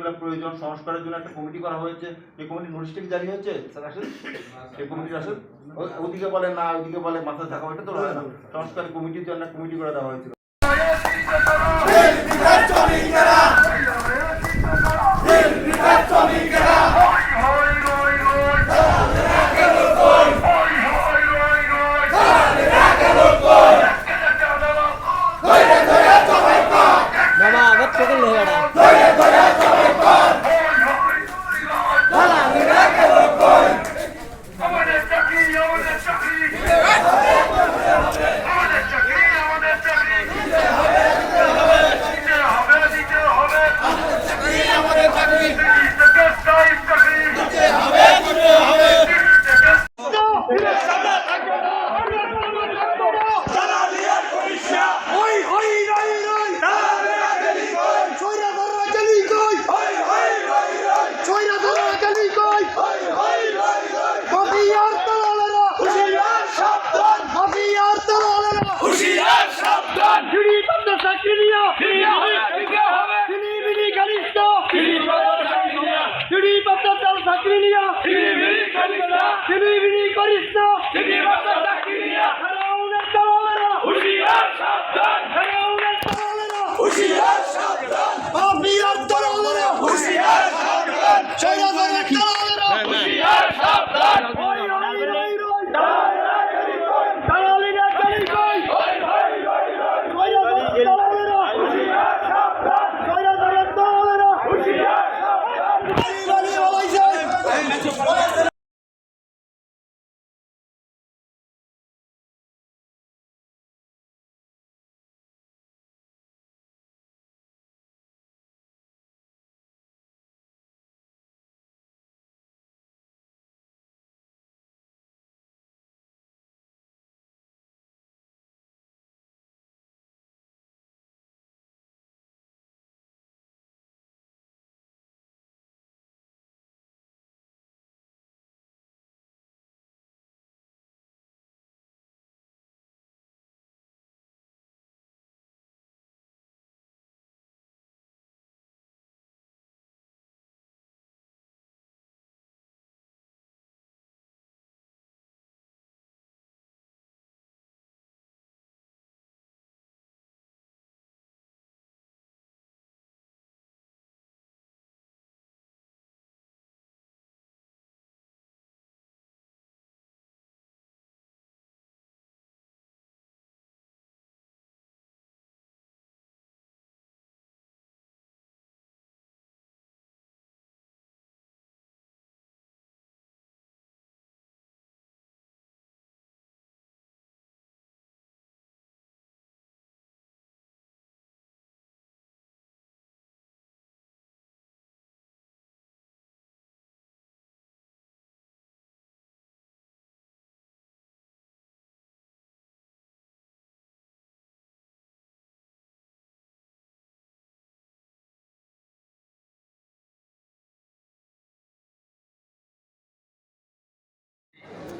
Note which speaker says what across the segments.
Speaker 1: যেগুলো প্রয়োজন, সংস্কারের জন্য একটা কমিটি করা হয়েছে। যে কমিটির নোটিশটা জারি হয়েছে? স্যার, আসেন। সেই কমিটির আসেন। ওদিকে বলে না, ওদিকে বলে, মাথা থাকা ওইটা তো হয় না। সংস্কার কমিটির জন্য কমিটি করে দেওয়া হয়েছিল।
Speaker 2: চিনি বিনি করিস না। হুশিয়ার সাবধান। হুশিয়ার সাবধান।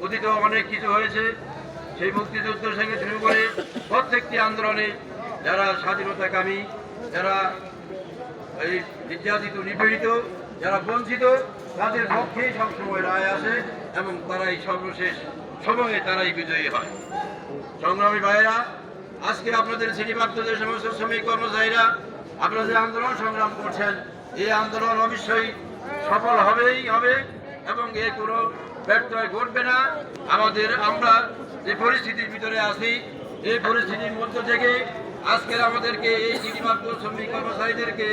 Speaker 3: অতীত অনেক কিছু হয়েছে। সেই মুক্তিযুদ্ধ থেকে শুরু করে প্রত্যেকটি আন্দোলনে যারা স্বাধীনতাকামী, যারা এই নির্যাতিত নিপীড়িত, যারা বঞ্চিত, তাদের পক্ষেই সবসময় রায় আসে এবং তারাই সর্বশেষ সময়ে তারাই বিজয়ী হয়। সংগ্রামী ভাইয়েরা, আজকে আপনাদের শ্রেণীপ্রাপ্ত যে সমস্ত শ্রমিক কর্মচারীরা আপনারা যে আন্দোলন সংগ্রাম করছেন, এই আন্দোলন অবশ্যই সফল হবেই হবে এবং এ কোনো ব্যর্থয় ঘটবে না। আমাদের আমরা যে পরিস্থিতির ভিতরে আছি, এই পরিস্থিতির মধ্য থেকে আজকের আমাদেরকে এই সিনেমা শ্রমিক কর্মচারীদেরকে